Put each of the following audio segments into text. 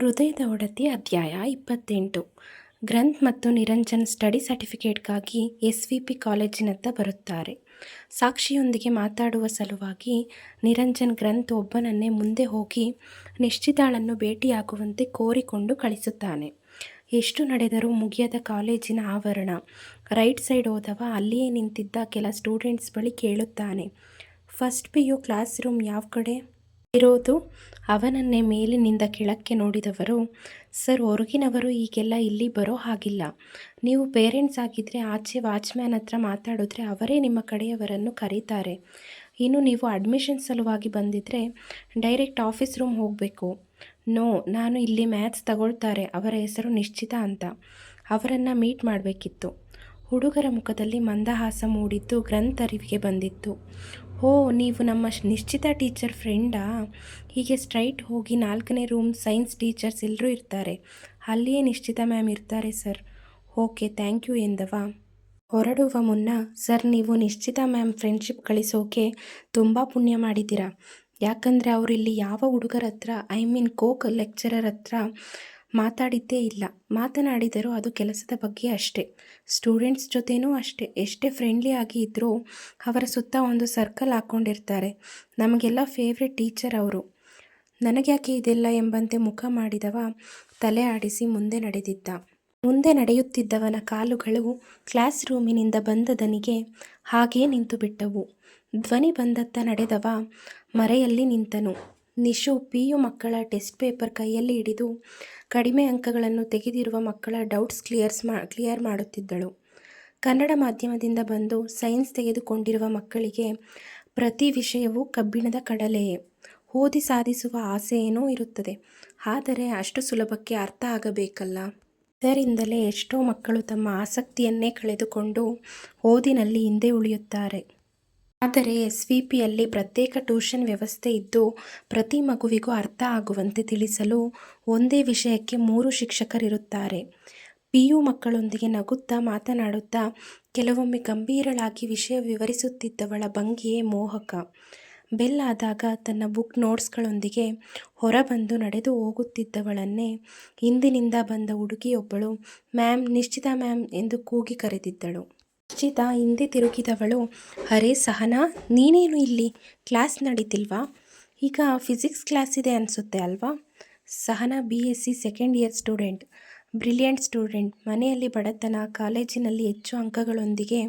ಹೃದಯದ ಒಡತಿ ಅಧ್ಯಾಯ ಇಪ್ಪತ್ತೆಂಟು. ಗ್ರಂಥ್ ಮತ್ತು ನಿರಂಜನ್ ಸ್ಟಡಿ ಸರ್ಟಿಫಿಕೇಟ್ಗಾಗಿ ಎಸ್ ವಿ ಪಿ ಕಾಲೇಜಿನತ್ತ ಬರುತ್ತಾರೆ. ಸಾಕ್ಷಿಯೊಂದಿಗೆ ಮಾತಾಡುವ ಸಲುವಾಗಿ ನಿರಂಜನ್ ಗ್ರಂಥ್ ಒಬ್ಬನನ್ನೇ ಮುಂದೆ ಹೋಗಿ ನಿಶ್ಚಿತಾಳನ್ನು ಭೇಟಿಯಾಗುವಂತೆ ಕೋರಿಕೊಂಡು ಕಳಿಸುತ್ತಾನೆ. ಎಷ್ಟು ನಡೆದರೂ ಮುಗಿಯದ ಕಾಲೇಜಿನ ಆವರಣ. ರೈಟ್ ಸೈಡ್ ಹೋದವ ಅಲ್ಲಿಯೇ ನಿಂತಿದ್ದ ಕೆಲ ಸ್ಟೂಡೆಂಟ್ಸ್ ಬಳಿ ಕೇಳುತ್ತಾನೆ. First P U class room ಯಾವ ಕಡೆ? ಇರೋದು ಅವನನ್ನೇ ಮೇಲಿನಿಂದ ಕೆಳಕ್ಕೆ ನೋಡಿದವರು, ಸರ್, ಹೊರಗಿನವರು ಈಗೆಲ್ಲ ಇಲ್ಲಿ ಬರೋ ಹಾಗಿಲ್ಲ. ನೀವು ಪೇರೆಂಟ್ಸ್ ಆಗಿದ್ದರೆ ಆಚೆ ವಾಚ್ಮ್ಯಾನ್ ಹತ್ರ ಮಾತಾಡಿದ್ರೆ ಅವರೇ ನಿಮ್ಮ ಕಡೆಯವರನ್ನು ಕರೀತಾರೆ. ಇನ್ನು ನೀವು ಅಡ್ಮಿಷನ್ ಸಲುವಾಗಿ ಬಂದಿದ್ದರೆ ಡೈರೆಕ್ಟ್ ಆಫೀಸ್ ರೂಮ್ ಹೋಗಬೇಕು. ನೋ, ನಾನು ಇಲ್ಲಿ ಮ್ಯಾಥ್ಸ್ ತಗೊಳ್ತಾರೆ, ಅವರ ಹೆಸರು ನಿಶ್ಚಿತ ಅಂತ. ಅವರನ್ನು ಮೀಟ್ ಮಾಡಬೇಕಿತ್ತು. ಹುಡುಗರ ಮುಖದಲ್ಲಿ ಮಂದಹಾಸ ಮೂಡಿದ್ದು ಗ್ರಂಥರಿವಿಗೆ ಬಂದಿತ್ತು. ಓ, ನೀವು ನಮ್ಮ ನಿಶ್ಚಿತ ಟೀಚರ್ ಫ್ರೆಂಡಾ? ಹೀಗೆ ಸ್ಟ್ರೈಟ್ ಹೋಗಿ ನಾಲ್ಕನೇ ರೂಮ್ ಸೈನ್ಸ್ ಟೀಚರ್ಸ್ ಎಲ್ಲರೂ ಇರ್ತಾರೆ. ಅಲ್ಲಿಯೇ ನಿಶ್ಚಿತ ಮ್ಯಾಮ್ ಇರ್ತಾರೆ ಸರ್. ಓಕೆ, ಥ್ಯಾಂಕ್ ಯು ಎಂದವ? ಹೊರಡುವ ಮುನ್ನ, ಸರ್, ನೀವು ನಿಶ್ಚಿತ ಮ್ಯಾಮ್ ಫ್ರೆಂಡ್ಶಿಪ್ ಕಳಿಸೋಕೆ ತುಂಬ ಪುಣ್ಯ ಮಾಡಿದ್ದೀರಾ. ಯಾಕಂದರೆ ಅವರಿಲ್ಲಿ ಯಾವ ಹುಡುಗರ ಹತ್ರ ಐ ಮೀನ್ ಕೋಕ್ ಲೆಕ್ಚರರ್ ಹತ್ರ ಮಾತಾಡಿದ್ದೇ ಇಲ್ಲ. ಮಾತನಾಡಿದರೂ ಅದು ಕೆಲಸದ ಬಗ್ಗೆ ಅಷ್ಟೇ. ಸ್ಟೂಡೆಂಟ್ಸ್ ಜೊತೆನೂ ಅಷ್ಟೇ. ಎಷ್ಟೇ ಫ್ರೆಂಡ್ಲಿ ಆಗಿ ಇದ್ದರೂ ಅವರ ಸುತ್ತ ಒಂದು ಸರ್ಕಲ್ ಹಾಕ್ಕೊಂಡಿರ್ತಾರೆ ನಮಗೆಲ್ಲ ಫೇವ್ರೆಟ್ ಟೀಚರ್ ಅವರು. ನನಗ್ಯಾಕೆ ಇದೆಲ್ಲ ಎಂಬಂತೆ ಮುಖ ಮಾಡಿದವ ತಲೆ ಆಡಿಸಿ ಮುಂದೆ ನಡೆದಿದ್ದ. ಮುಂದೆ ನಡೆಯುತ್ತಿದ್ದವನ ಕಾಲುಗಳು ಕ್ಲಾಸ್ ರೂಮಿನಿಂದ ಬಂದ ದನಿಗೆ ಹಾಗೇ ನಿಂತು ಬಿಟ್ಟವು ಧ್ವನಿ ಬಂದತ್ತ ನಡೆದವ ಮರೆಯಲ್ಲಿ ನಿಂತನು. ನಿಶು ಪಿ ಯು ಮಕ್ಕಳ ಟೆಸ್ಟ್ ಪೇಪರ್ ಕೈಯಲ್ಲಿ ಹಿಡಿದು ಕಡಿಮೆ ಅಂಕಗಳನ್ನು ತೆಗೆದಿರುವ ಮಕ್ಕಳ ಡೌಟ್ಸ್ ಕ್ಲಿಯರ್ಸ್ ಮಾ, ಕ್ಲಿಯರ್ ಮಾಡುತ್ತಿದ್ದಳು. ಕನ್ನಡ ಮಾಧ್ಯಮದಿಂದ ಬಂದು ಸೈನ್ಸ್ ತೆಗೆದುಕೊಂಡಿರುವ ಮಕ್ಕಳಿಗೆ ಪ್ರತಿ ವಿಷಯವೂ ಕಬ್ಬಿಣದ ಕಡಲೆಯೇ. ಓದಿ ಸಾಧಿಸುವ ಆಸೆ ಏನೋ ಇರುತ್ತದೆ. ಆದರೆ ಅಷ್ಟು ಸುಲಭಕ್ಕೆ ಅರ್ಥ ಆಗಬೇಕಲ್ಲ. ಇದರಿಂದಲೇ ಎಷ್ಟೋ ಮಕ್ಕಳು ತಮ್ಮ ಆಸಕ್ತಿಯನ್ನೇ ಕಳೆದುಕೊಂಡು ಓದಿನಲ್ಲಿ ಹಿಂದೆ ಉಳಿಯುತ್ತಾರೆ. ಆದರೆ ಎಸ್ವಿಪಿಯಲ್ಲಿ ಪ್ರತ್ಯೇಕ ಟ್ಯೂಷನ್ ವ್ಯವಸ್ಥೆ ಇದ್ದು, ಪ್ರತಿ ಮಗುವಿಗೂ ಅರ್ಥ ಆಗುವಂತೆ ತಿಳಿಸಲು ಒಂದೇ ವಿಷಯಕ್ಕೆ ಮೂರು ಶಿಕ್ಷಕರಿರುತ್ತಾರೆ. ಪಿಯು ಮಕ್ಕಳೊಂದಿಗೆ ನಗುತ್ತಾ ಮಾತನಾಡುತ್ತಾ ಕೆಲವೊಮ್ಮೆ ಗಂಭೀರಳಾಗಿ ವಿಷಯ ವಿವರಿಸುತ್ತಿದ್ದವಳ ಭಂಗಿಯೇ ಮೋಹಕ. ಬೆಲ್ ಆದಾಗ ತನ್ನ ಬುಕ್ ನೋಟ್ಸ್ಗಳೊಂದಿಗೆ ಹೊರಬಂದು ನಡೆದು ಹೋಗುತ್ತಿದ್ದವಳನ್ನೇ ಹಿಂದಿನಿಂದ ಬಂದ ಹುಡುಗಿಯೊಬ್ಬಳು, ಮ್ಯಾಮ್, ನಿಶ್ಚಿತ ಮ್ಯಾಮ್ ಎಂದು ಕೂಗಿ ಕರೆದಿದ್ದಳು. ನಿಶ್ಚಿತ ಹಿಂದೆ ತಿರುಗಿದವಳು, ಅರೆ ಸಹನಾ, ನೀನೇನು ಇಲ್ಲಿ? ಕ್ಲಾಸ್ ನಡೀತಿಲ್ವಾ? ಈಗ ಫಿಸಿಕ್ಸ್ ಕ್ಲಾಸ್ ಇದೆ ಅನಿಸುತ್ತೆ ಅಲ್ವಾ? Sahana B S C second year student. Brilliant student. ಮನೆಯಲ್ಲಿ ಬಡತನ, ಕಾಲೇಜಿನಲ್ಲಿ ಹೆಚ್ಚು ಅಂಕಗಳೊಂದಿಗೆ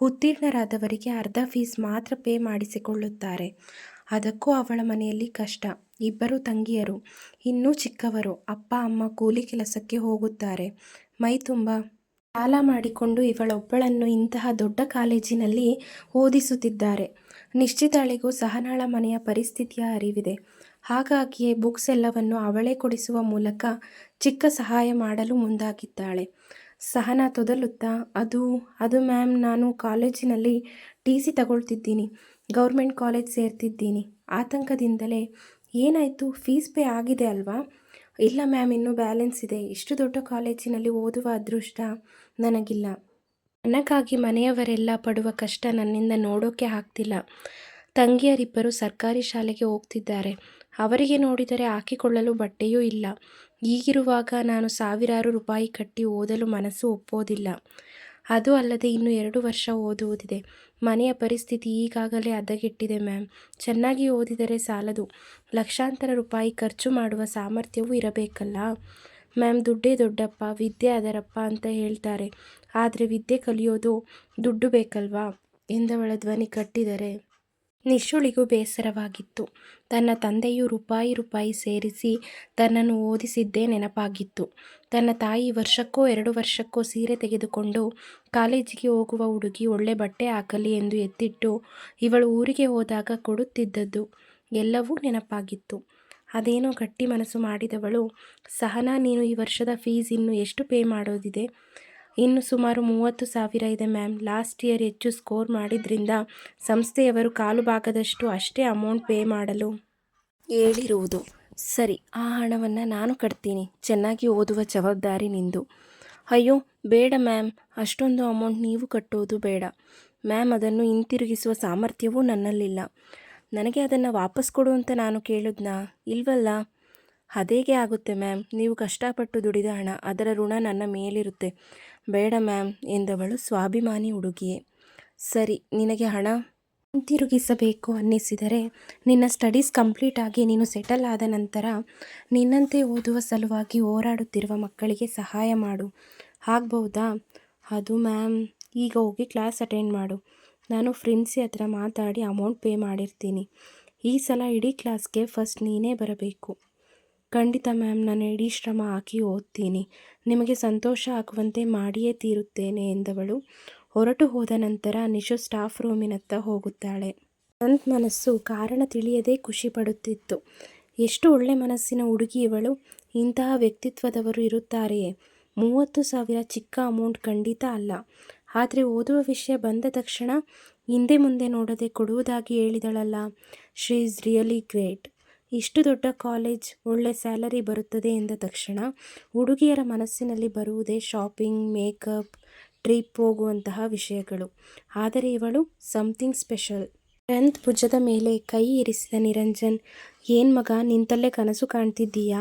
ಉತ್ತೀರ್ಣರಾದವರಿಗೆ ಅರ್ಧ ಫೀಸ್ ಮಾತ್ರ ಪೇ ಮಾಡಿಸಿಕೊಳ್ಳುತ್ತಾರೆ. ಅದಕ್ಕೂ ಅವಳ ಮನೆಯಲ್ಲಿ ಕಷ್ಟ. ಇಬ್ಬರು ತಂಗಿಯರು, ಇನ್ನೂ ಚಿಕ್ಕವರು. ಅಪ್ಪ, ಅಮ್ಮ ಕೂಲಿ ಕೆಲಸಕ್ಕೆ ಹೋಗುತ್ತಾರೆ. ಮೈ ತುಂಬ ಸಾಲ ಮಾಡಿಕೊಂಡು ಇವಳೊಬ್ಬಳನ್ನು ಇಂತಹ ದೊಡ್ಡ ಕಾಲೇಜಿನಲ್ಲಿ ಓದಿಸುತ್ತಿದ್ದಾರೆ. ನಿಶ್ಚಿತಾಳಿಗೂ ಸಹನಾಳ ಮನೆಯ ಪರಿಸ್ಥಿತಿಯ ಅರಿವಿದೆ. ಹಾಗಾಗಿಯೇ ಬುಕ್ಸ್ ಎಲ್ಲವನ್ನು ಅವಳೇ ಕೊಡಿಸುವ ಮೂಲಕ ಚಿಕ್ಕ ಸಹಾಯ ಮಾಡಲು ಮುಂದಾಗಿದ್ದಾಳೆ. ಸಹನಾ ತೊದಲುತ್ತಾ, ಅದು ಅದು ಮ್ಯಾಮ್, ನಾನು ಕಾಲೇಜಿನಲ್ಲಿ ಟಿ ಸಿ ತಗೊಳ್ತಿದ್ದೀನಿ. ಗೌರ್ಮೆಂಟ್ ಕಾಲೇಜ್ ಸೇರ್ತಿದ್ದೀನಿ. ಆತಂಕದಿಂದಲೇ ಏನಾಯಿತು? ಫೀಸ್ ಪೇ ಆಗಿದೆ ಅಲ್ವಾ? ಇಲ್ಲ ಮ್ಯಾಮ್, ಇನ್ನೂ ಬ್ಯಾಲೆನ್ಸ್ ಇದೆ. ಇಷ್ಟು ದೊಡ್ಡ ಕಾಲೇಜಿನಲ್ಲಿ ಓದುವ ಅದೃಷ್ಟ ನನಗಿಲ್ಲ. ನನಗಾಗಿ ಮನೆಯವರೆಲ್ಲ ಪಡುವ ಕಷ್ಟ ನನ್ನಿಂದ ನೋಡೋಕೆ ಆಗ್ತಿಲ್ಲ. ತಂಗಿಯರಿಬ್ಬರು ಸರ್ಕಾರಿ ಶಾಲೆಗೆ ಹೋಗ್ತಿದ್ದಾರೆ. ಅವರಿಗೆ ನೋಡಿದರೆ ಹಾಕಿಕೊಳ್ಳಲು ಬಟ್ಟೆಯೂ ಇಲ್ಲ. ಈಗಿರುವಾಗ ನಾನು ಸಾವಿರಾರು ರೂಪಾಯಿ ಕಟ್ಟಿ ಓದಲು ಮನಸ್ಸು ಒಪ್ಪೋದಿಲ್ಲ. ಅದು ಅಲ್ಲದೆ ಇನ್ನು ಎರಡು ವರ್ಷ ಓದುವುದಿದೆ. ಮನೆಯ ಪರಿಸ್ಥಿತಿ ಈಗಾಗಲೇ ಹದಗೆಟ್ಟಿದೆ ಮ್ಯಾಮ್. ಚೆನ್ನಾಗಿ ಓದಿದರೆ ಸಾಲದು. ಲಕ್ಷಾಂತರ ರೂಪಾಯಿ ಖರ್ಚು ಮಾಡುವ ಸಾಮರ್ಥ್ಯವೂ ಇರಬೇಕಲ್ಲ? ಮ್ಯಾಮ್, ದುಡ್ಡೇ ದೊಡ್ಡಪ್ಪ, ವಿದ್ಯೆ ಅದರಪ್ಪ ಅಂತ ಹೇಳ್ತಾರೆ. ಆದರೆ ವಿದ್ಯೆ ಕಲಿಯೋದು ದುಡ್ಡು ಬೇಕಲ್ವಾ? ಎಂದವಳ ಧ್ವನಿ ಕಟ್ಟಿದರೆ. ನಿಶುಳಿಗೂ ಬೇಸರವಾಗಿತ್ತು. ತನ್ನ ತಂದೆಯು ರೂಪಾಯಿ ರೂಪಾಯಿ ಸೇರಿಸಿ ತನ್ನನ್ನು ಓದಿಸಿದ್ದೇ ನೆನಪಾಗಿತ್ತು. ತನ್ನ ತಾಯಿ ವರ್ಷಕ್ಕೋ ಎರಡು ವರ್ಷಕ್ಕೋ ಸೀರೆ ತೆಗೆದುಕೊಂಡು ಕಾಲೇಜಿಗೆ ಹೋಗುವ ಹುಡುಗಿ ಒಳ್ಳೆ ಬಟ್ಟೆ ಹಾಕಲಿ ಎಂದು ಎತ್ತಿಟ್ಟು ಇವಳು ಊರಿಗೆ ಹೋದಾಗ ಕೊಡುತ್ತಿದ್ದದ್ದು ಎಲ್ಲವೂ ನೆನಪಾಗಿತ್ತು. ಅದೇನೋ ಗಟ್ಟಿ ಮನಸ್ಸು ಮಾಡಿದವಳು, ಸಹನಾ ನೀನು ಈ ವರ್ಷದ ಫೀಸ್ ಇನ್ನು ಎಷ್ಟು ಪೇ ಮಾಡೋದಿದೆ? ಇನ್ನು ಸುಮಾರು ಮೂವತ್ತು ಸಾವಿರ ಇದೆ ಮ್ಯಾಮ್. ಲಾಸ್ಟ್ ಇಯರ್ ಹೆಚ್ಚು ಸ್ಕೋರ್ ಮಾಡಿದ್ರಿಂದ ಸಂಸ್ಥೆಯವರು ಕಾಲು ಭಾಗದಷ್ಟು ಅಷ್ಟೇ ಅಮೌಂಟ್ ಪೇ ಮಾಡಲು ಹೇಳಿರುವುದು. ಸರಿ, ಆ ಹಣವನ್ನು ನಾನು ಕಟ್ತೀನಿ. ಚೆನ್ನಾಗಿ ಓದುವ ಜವಾಬ್ದಾರಿ ನಿಂದು. ಅಯ್ಯೋ, ಬೇಡ ಮ್ಯಾಮ್. ಅಷ್ಟೊಂದು ಅಮೌಂಟ್ ನೀವು ಕಟ್ಟೋದು ಬೇಡ. ಮ್ಯಾಮ್, ಅದನ್ನು ಹಿಂತಿರುಗಿಸುವ ಸಾಮರ್ಥ್ಯವೂ ನನ್ನಲ್ಲಿಲ್ಲ. ನನಗೆ ಅದನ್ನು ವಾಪಸ್ ಕೊಡು ಅಂತ ನಾನು ಕೇಳಿದ್ನಾ? ಇಲ್ವಲ್ಲ? ಅದೇಗೆ ಆಗುತ್ತೆ, ಮ್ಯಾಮ್? ನೀವು ಕಷ್ಟಪಟ್ಟು ದುಡಿದ ಹಣ, ಅದರ ಋಣ ನನ್ನ ಮೇಲಿರುತ್ತೆ. ಬೇಡ, ಮ್ಯಾಮ್, ಎಂದವಳು ಸ್ವಾಭಿಮಾನಿ ಹುಡುಗಿಯೇ. ಸರಿ, ನಿನಗೆ ಹಣ ಹಿಂತಿರುಗಿಸಬೇಕು ಅನ್ನಿಸಿದರೆ ನಿನ್ನ ಸ್ಟಡೀಸ್ ಕಂಪ್ಲೀಟ್ ಆಗಿ ನೀನು ಸೆಟಲ್ ಆದ ನಂತರ ನಿನ್ನಂತೆ ಓದುವ ಸಲುವಾಗಿ ಹೋರಾಡುತ್ತಿರುವ ಮಕ್ಕಳಿಗೆ ಸಹಾಯ ಮಾಡು. ಆಗ್ಬೌದಾ ಅದು, ಮ್ಯಾಮ್, ಈಗ ಹೋಗಿ ಕ್ಲಾಸ್ ಅಟೆಂಡ್ ಮಾಡು. ನಾನು ಫ್ರೆಂಡ್ಸಿ ಹತ್ರ ಮಾತಾಡಿ ಅಮೌಂಟ್ ಪೇ ಮಾಡಿರ್ತೀನಿ. ಈ ಸಲ ಇಡೀ ಕ್ಲಾಸ್ಗೆ ಫಸ್ಟ್ ನೀನೇ ಬರಬೇಕು. ಖಂಡಿತ ಮ್ಯಾಮ್, ನಾನು ಇಡೀ ಶ್ರಮ ಹಾಕಿ ಓದ್ತೀನಿ. ನಿಮಗೆ ಸಂತೋಷ ಆಗುವಂತೆ ಮಾಡಿಯೇ ತೀರುತ್ತೇನೆ ಎಂದವಳು. ಹೊರಟು ಹೋದ ನಂತರ ನಿಶು ಸ್ಟಾಫ್ ರೂಮಿನತ್ತ ಹೋಗುತ್ತಾಳೆ. ನನ್ನ ಮನಸ್ಸು ಕಾರಣ ತಿಳಿಯದೇ ಖುಷಿ ಪಡುತ್ತಿತ್ತು. ಎಷ್ಟು ಒಳ್ಳೆ ಮನಸ್ಸಿನ ಹುಡುಗಿ ಇವಳು. ಇಂತಹ ವ್ಯಕ್ತಿತ್ವದವರು ಇರುತ್ತಾರೆಯೇ. ಮೂವತ್ತು ಸಾವಿರ ಚಿಕ್ಕ ಅಮೌಂಟ್ ಖಂಡಿತ ಅಲ್ಲ. ಆದರೆ ಓದುವ ವಿಷಯ ಬಂದ ತಕ್ಷಣ ಹಿಂದೆ ಮುಂದೆ ನೋಡದೆ ಕೊಡುವುದಾಗಿ ಹೇಳಿದಳಲ್ಲ. Shri is really great. ಇಷ್ಟು ದೊಡ್ಡ ಕಾಲೇಜ್ ಒಳ್ಳೆ ಸ್ಯಾಲರಿ ಬರುತ್ತದೆ ಎಂದ ತಕ್ಷಣ ಹುಡುಗಿಯರ ಮನಸ್ಸಿನಲ್ಲಿ ಬರುವುದೇ ಶಾಪಿಂಗ್, ಮೇಕಪ್, ಟ್ರಿಪ್ ಹೋಗುವಂತಹ ವಿಷಯಗಳು. ಆದರೆ ಇವಳು ಸಮಥಿಂಗ್ ಸ್ಪೆಷಲ್ ಟೆಂತ್ ಭುಜದ ಮೇಲೆ ಕೈ ಇರಿಸಿದ ನಿರಂಜನ್, ಏನು ಮಗ, ನಿಂತಲ್ಲೇ ಕನಸು ಕಾಣ್ತಿದ್ದೀಯಾ?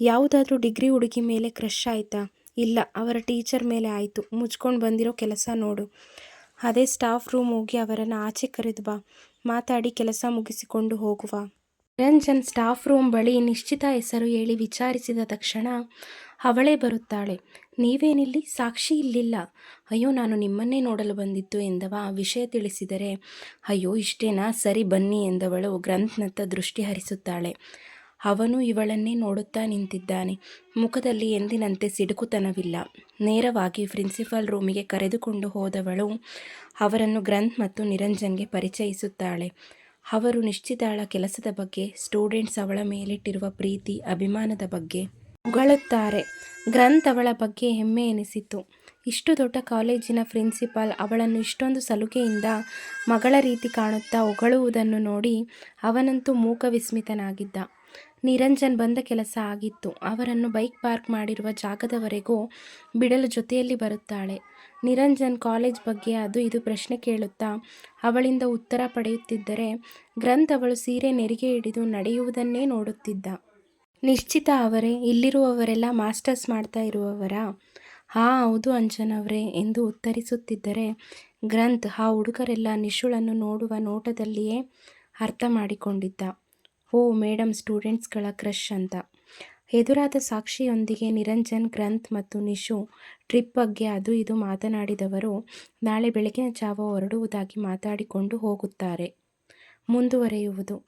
ಯಾವುದಾದ್ರೂ ಡಿಗ್ರಿ ಹುಡುಗಿ ಮೇಲೆ ಕ್ರಶ್ ಆಯಿತಾ? ಇಲ್ಲ, ಅವರ ಟೀಚರ್ ಮೇಲೆ ಆಯಿತು. ಮುಚ್ಕೊಂಡು ಬಂದಿರೋ ಕೆಲಸ ನೋಡು. ಅದೇ ಸ್ಟಾಫ್ ರೂಮ್ ಹೋಗಿ ಅವರನ್ನು ಆಚೆ ಕರೆದು ಬಾ. ಮಾತಾಡಿ ಕೆಲಸ ಮುಗಿಸಿಕೊಂಡು ಹೋಗುವ. ನಿರಂಜನ್ ಸ್ಟಾಫ್ ರೂಮ್ ಬಳಿ ನಿಶ್ಚಿತ ಹೆಸರು ಹೇಳಿ ವಿಚಾರಿಸಿದ ತಕ್ಷಣ ಅವಳೇ ಬರುತ್ತಾಳೆ. ನೀವೇನಿಲ್ಲಿ? ಸಾಕ್ಷಿ ಇಲ್ಲಿಲ್ಲ. ಅಯ್ಯೋ, ನಾನು ನಿಮ್ಮನ್ನೇ ನೋಡಲು ಬಂದಿತ್ತು ಎಂದವ ವಿಷಯ ತಿಳಿಸಿದರೆ, ಅಯ್ಯೋ, ಇಷ್ಟೇನಾ? ಸರಿ ಬನ್ನಿ ಎಂದವಳು ಗ್ರಂಥ್ನತ್ತ ದೃಷ್ಟಿ ಹರಿಸುತ್ತಾಳೆ. ಅವನು ಇವಳನ್ನೇ ನೋಡುತ್ತಾ ನಿಂತಿದ್ದಾನೆ. ಮುಖದಲ್ಲಿ ಎಂದಿನಂತೆ ಸಿಡುಕುತನವಿಲ್ಲ. ನೇರವಾಗಿ ಪ್ರಿನ್ಸಿಪಾಲ್ ರೂಮಿಗೆ ಕರೆದುಕೊಂಡು ಹೋದವಳು ಅವರನ್ನು ಗ್ರಂಥ್ ಮತ್ತು ನಿರಂಜನ್ಗೆ ಪರಿಚಯಿಸುತ್ತಾಳೆ. ಅವರು ನಿಶ್ಚಿತಾಳ ಕೆಲಸದ ಬಗ್ಗೆ, ಸ್ಟೂಡೆಂಟ್ಸ್ ಅವಳ ಮೇಲಿಟ್ಟಿರುವ ಪ್ರೀತಿ, ಅಭಿಮಾನದ ಬಗ್ಗೆ ಹೊಗಳುತ್ತಾರೆ ಗ್ರಂಥ್ ಅವಳ ಬಗ್ಗೆ ಹೆಮ್ಮೆ ಎನಿಸಿತು. ಇಷ್ಟು ದೊಡ್ಡ ಕಾಲೇಜಿನ ಪ್ರಿನ್ಸಿಪಾಲ್ ಅವಳನ್ನು ಇಷ್ಟೊಂದು ಸಲುಗೆಯಿಂದ ಮಗಳ ರೀತಿ ಕಾಣುತ್ತಾ ಹೊಗಳುವುದನ್ನು ನೋಡಿ ಅವನಂತೂ ಮೂಕ ವಿಸ್ಮಿತನಾಗಿದ್ದ. ನಿರಂಜನ್ ಬಂದ ಕೆಲಸ ಆಗಿತ್ತು. ಅವರನ್ನು ಬೈಕ್ ಪಾರ್ಕ್ ಮಾಡಿರುವ ಜಾಗದವರೆಗೂ ಬಿಡಲು ಜೊತೆಯಲ್ಲಿ ಬರುತ್ತಾಳೆ. ನಿರಂಜನ್ ಕಾಲೇಜ್ ಬಗ್ಗೆ ಅದು ಇದು ಪ್ರಶ್ನೆ ಕೇಳುತ್ತಾ, ಅವಳಿಂದ ಉತ್ತರ ಪಡೆಯುತ್ತಿದ್ದರೆ ಗ್ರಂಥ್ ಅವಳು ಸೀರೆ ನೆರಿಗೆ ಹಿಡಿದು ನಡೆಯುವುದನ್ನೇ ನೋಡುತ್ತಿದ್ದ. ನಿಶ್ಚಿತ ಅವರೇ, ಇಲ್ಲಿರುವವರೆಲ್ಲ ಮಾಸ್ಟರ್ಸ್ ಮಾಡ್ತಾ ಇರುವವರಾ? ಹಾಂ, ಹೌದು ಅಂಜನವರೇ ಎಂದು ಉತ್ತರಿಸುತ್ತಿದ್ದರೆ ಗ್ರಂಥ್ ಆ ಹುಡುಗರೆಲ್ಲ ನಿಶುಳನ್ನು ನೋಡುವ ನೋಟದಲ್ಲಿಯೇ ಅರ್ಥ ಮಾಡಿಕೊಂಡಿದ್ದ. ಓ ಮೇಡಮ್ ಸ್ಟೂಡೆಂಟ್ಸ್ಗಳ ಕ್ರಶ್ ಅಂತ. ಎದುರಾದ ಸಾಕ್ಷಿಯೊಂದಿಗೆ ನಿರಂಜನ್, ಗ್ರಂಥ್ ಮತ್ತು ನಿಶು ಟ್ರಿಪ್ ಬಗ್ಗೆ ಅದು ಇದು ಮಾತನಾಡಿದವರು, ನಾಳೆ ಬೆಳಗಿನ ಜಾವ ಹೊರಡುವುದಾಗಿ ಮಾತಾಡಿಕೊಂಡು ಹೋಗುತ್ತಾರೆ. ಮುಂದುವರೆಯುವುದು.